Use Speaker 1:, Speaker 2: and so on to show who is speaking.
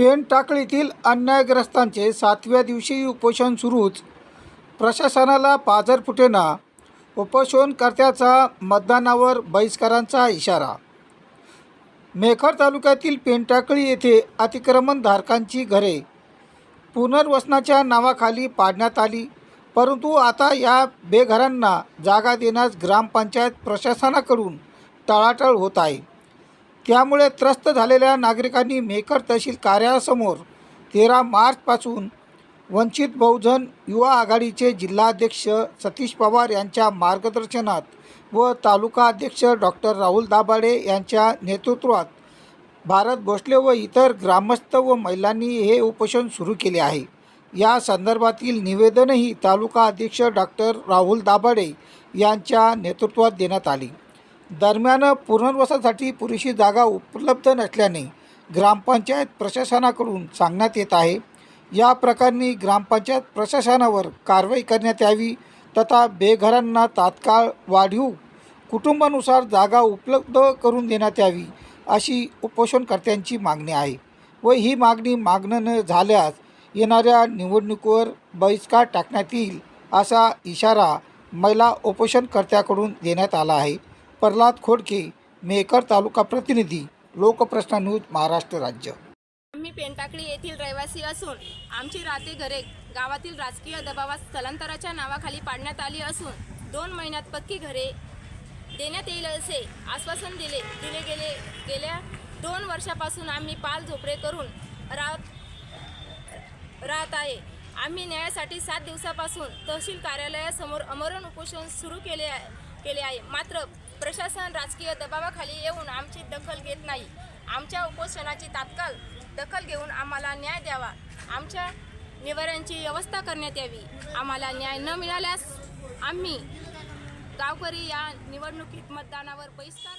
Speaker 1: Pen टाकळीतील अन्यायग्रस्तांचे सातव्या दिवशी उपोषण सुरूच. प्रशासनाला पाझरफुटेना उपोषणकर्त्याचा मतदानावर बहिष्कारांचा इशारा. मेखर तालुक्यातील पेनटाकळी येथे अतिक्रमणधारकांची घरे. पुनर्वसनाच्या नावाखाली पाडण्यात आली. परंतु आता या बेघरांना जागा देण्यास ग्रामपंचायत प्रशासनाकडून टाळाटाळ होत आहे. त्यामुळे त्रस्त झालेल्या नागरिकांनी मेकर तहसील कार्यालयासमोर तेरा मार्चपासून वंचित बहुजन युवा आघाडीचे जिल्हाध्यक्ष सतीश पवार यांच्या मार्गदर्शनात व तालुका अध्यक्ष डॉक्टर राहुल दाभाडे यांच्या नेतृत्वात भारत भोसले व इतर ग्रामस्थ व महिलांनी हे उपोषण सुरू केले आहे. या संदर्भातील निवेदनही तालुका अध्यक्ष डॉक्टर राहुल दाभाडे यांच्या नेतृत्वात देण्यात आले. दरम्यान पुनर्वसनासाठी पुरेशी जागा उपलब्ध नसल्याने ग्रामपंचायत प्रशासनाकडून सांगण्यात येत आहे. या प्रकरणी ग्रामपंचायत प्रशासनावर कारवाई करण्यात यावी तथा बेघरांना तात्काळ वाढीव कुटुंबानुसार जागा उपलब्ध करून देण्यात यावी अशी उपोषणकर्त्यांची मागणी आहे व ही मागणी मागणं न झाल्यास येणाऱ्या निवडणुकीवर बहिष्कार टाकण्यात येईल असा इशारा महिला उपोषणकर्त्याकडून देण्यात आला आहे. प्रल्हाद खोडके मेकर तालुका प्रतिनिधी लोकप्रश्न न्यूज महाराष्ट्र राज्य.
Speaker 2: आम्ही पेंटाकळी येथील रहिवासी असून आमची राहते घरे गावातील राजकीय दबावात स्थलांतराच्या नावाखाली पाडण्यात आली असून दोन महिन्यात पक्की घरे देण्यात येईल असे आश्वासन दिले दिले गेले गेल्या दोन वर्षापासून आम्ही पाल झोपडे करून राहत राहत आहे. आम्ही न्यायासाठी सात दिवसापासून तहसील कार्यालयासमोर अमरण उपोषण सुरू केले केले आहे. मात्र प्रशासन राजकीय दबावाखाली येऊन आमची दखल घेत नाही. आमच्या उपोषणाची तात्काळ दखल घेऊन आम्हाला न्याय द्यावा. आमच्या निवाऱ्यांची व्यवस्था करण्यात यावी. आम्हाला न्याय न मिळाल्यास आम्ही गावकरी या निवडणुकीत मतदानावर बहिष्कार